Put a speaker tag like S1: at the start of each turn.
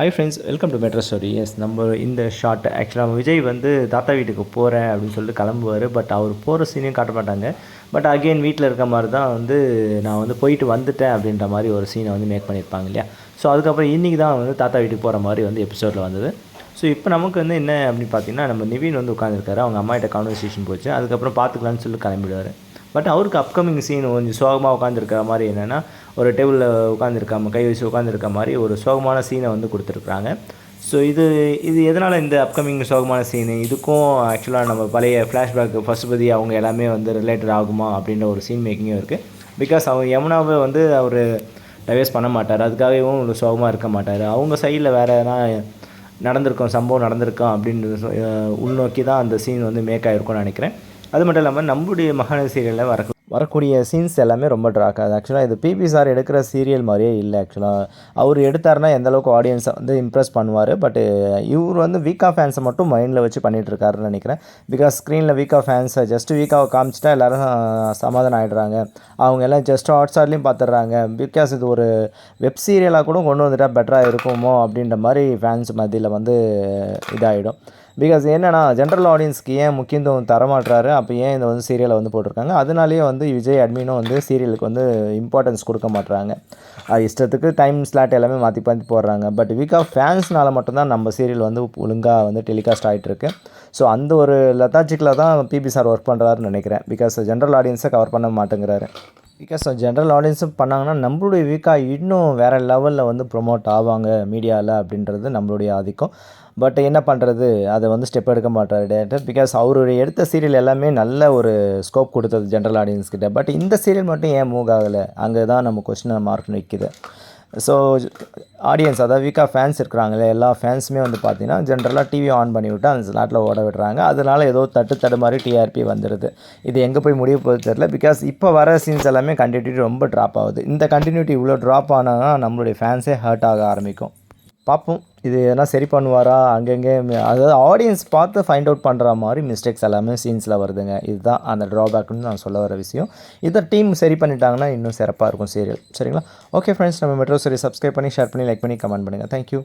S1: Hi friends welcome to metro stories நம்ம இந்த short ஆக்சுவலாக விஜய் வந்து தாத்தா வீட்டுக்கு போகிறேன் அப்படின்னு சொல்லிட்டு கிளம்புவார். பட் அவர் போகிற சீனையும் காட்ட மாட்டாங்க. பட் அகெயின் வீட்டில் இருக்க மாதிரி தான் வந்து நான் வந்து போயிட்டு வந்துட்டேன் அப்படின்ற மாதிரி ஒரு சீனை வந்து மேக் பண்ணியிருப்பாங்க இல்லையா? ஸோ அதுக்கப்புறம் இன்றைக்கி தான் வந்து தாத்தா வீட்டுக்கு போகிற மாதிரி வந்து எபிசோடில் வந்தது. ஸோ இப்போ நமக்கு வந்து என்ன அப்படின்னு பார்த்தீங்கன்னா நம்ம நிவின் வந்து உட்காந்துருக்காரு அவங்க அம்மா கிட்ட கான்வர்சேஷன் போச்சு. அதுக்கப்புறம் பார்த்துக்கலான்னு சொல்லி கிளம்பிடுவார். பட் அவருக்கு அப்கமிங் சீன் கொஞ்சம் சோகமாக உட்காந்துருக்கிற மாதிரி என்னென்னா ஒரு டேபிளில் உட்காந்துருக்காம கை வச்சு உட்காந்துருக்க மாதிரி ஒரு சோகமான சீனை வந்து கொடுத்துருக்குறாங்க. ஸோ இது இது எதனால் இந்த அப்கமிங் சோகமான சீனு இதுக்கும் ஆக்சுவலாக நம்ம பழைய ஃப்ளாஷ்பேக் பதி அவங்க எல்லாமே வந்து ரிலேட்டட் ஆகுமா அப்படின்ற ஒரு சீன் மேக்கிங்கும் இருக்குது பிகாஸ் அவங்க யமுனாவை வந்து அவர் டைவர்ஸ் பண்ண மாட்டார். அதுக்காகவும் சோகமாக இருக்க மாட்டார். அவங்க சைடில் வேறு எதனா நடந்திருக்கும் சம்பவம் நடந்திருக்கும் அப்படின்னு உள்நோக்கி தான் அந்த சீன் வந்து மேக் ஆகிருக்கும்னு நினைக்கிறேன். அது மட்டும் இல்லாமல் நம்முடைய மகாநதி சீரியலில் வர வரக்கூடிய சீன்ஸ் எல்லாமே ரொம்ப ட்ராக் ஆகுது ஆக்சுவலாக இது பிபி சார் எடுக்கிற சீரியல் மாதிரியே இல்லை ஆக்சுவலாக அவர் எடுத்தாருன்னா எந்த அளவுக்கு ஆடியன்ஸை வந்து இம்ப்ரெஸ் பண்ணுவார்? பட் இவர் வந்து வீக்கா ஃபேன்ஸை மட்டும் மைண்டில் வச்சு பண்ணிகிட்ருக்காருன்னு நினைக்கிறேன். பிகாஸ் ஸ்க்ரீனில் வீக்கா ஃபேன்ஸை ஜஸ்ட் வீக்காவை காமிச்சிட்டா எல்லாரும் சமாதானம் ஆகிடுறாங்க அவங்க எல்லாம் ஜஸ்ட் ஹாட்ஸ்டார்லேயும் பார்த்துட்றாங்க பார்த்துடுறாங்க பிகாஸ் இது ஒரு வெப் சீரியலாக கூட கொண்டு வந்துட்டால் பெட்டராக இருக்குமோ அப்படின்ற மாதிரி ஃபேன்ஸ் மத்தியில் வந்து இதாகிடும் பிகாஸ் என்னென்னா ஜென்ரல் ஆடியன்ஸ்க்கு ஏன் முக்கியத்துவம் தரமாட்டுறாரு அப்போ ஏன் இந்த வந்து சீரியலை வந்து போட்டிருக்காங்க? அதனாலேயே வந்து விஜய் அட்மினும் வந்து சீரியலுக்கு வந்து இம்பார்ட்டன்ஸ் கொடுக்க மாட்டுறாங்க அது இஷ்டத்துக்கு டைம் ஸ்லாட் எல்லாமே மாற்றி பார்த்து போடுறாங்க. பட் வீக் ஆஃப் ஃபேன்ஸ்னால மட்டும்தான் நம்ம சீரியல் வந்து ஒழுங்காக வந்து டெலிகாஸ்ட் ஆகிட்டுருக்கு ஸோ அந்த ஒரு லெத்தாஜிக்கில் தான் பிபி சார் ஒர்க் பண்ணுறாருன்னு நினைக்கிறேன். பிகாஸ் ஜென்ரல் ஆடியன்ஸை கவர் பண்ண மாட்டேங்கிறாரு. பிகாஸ் ஜென்ரல் ஆடியன்ஸும் பண்ணாங்கன்னா நம்மளுடைய வீக்காக இன்னும் வேறு லெவலில் வந்து ப்ரொமோட் ஆவாங்க மீடியாவில் அப்படின்றது நம்மளுடைய ஆதிக்கம். பட் என்ன பண்ணுறது அதை வந்து ஸ்டெப் எடுக்க மாட்டார் டேரக்டர் பிகாஸ் அவருடைய எடுத்த சீரியல் எல்லாமே நல்ல ஒரு ஸ்கோப் கொடுத்தது ஜென்ரல் ஆடியன்ஸ்கிட்ட பட் இந்த சீரியல் மட்டும் ஏன் மூவ் ஆகலை? அங்கே தான் நம்ம கொஸ்டின் மார்க் நிற்கிது ஸோ ஆடியன்ஸ் அதாவது வீக்காக ஃபேன்ஸ் இருக்கிறாங்களே எல்லா ஃபேன்ஸுமே வந்து பார்த்திங்கன்னா ஜென்ரலாக டிவி ஆன் பண்ணி விட்டு அந்த ஸ்லாட்டில் ஓட விடுறாங்க. அதனால் ஏதோ தட்டு தடு மாதிரி டிஆர்பி வந்துடுது இது எங்கே போய் முடிய போகுது தெரில பிகாஸ் இப்போ வர சீன்ஸ் எல்லாமே கண்டினியூட்டி ரொம்ப ட்ராப் ஆகுது. இந்த கண்டினியூட்டி இவ்வளோ ட்ராப் ஆனால் நம்மளுடைய ஃபேன்ஸே ஹர்ட் ஆக ஆரம்பிக்கும். பார்ப்போம். இது எதனா சரி பண்ணுவாரா? அங்கங்கே அதாவது ஆடியன்ஸ் பார்த்து ஃபைண்ட் அவுட் பண்ணுற மாதிரி மிஸ்டேக்ஸ் எல்லாமே சீன்ஸில் வருதுங்க. இதுதான் அந்த ட்ராபேக்னு நான் சொல்ல வர விஷயம். இதை டீம் சரி பண்ணிட்டாங்கன்னா இன்னும் சிறப்பாக இருக்கும் சீரியல் சரிங்களா? ஓகே ஃப்ரெண்ட்ஸ் நம்ம மெட்ரோ சரி சப்ஸ்கிரைப் பண்ணி ஷேர் பண்ணி லைக் பண்ணி கமெண்ட் பண்ணுங்கள் தேங்க்யூ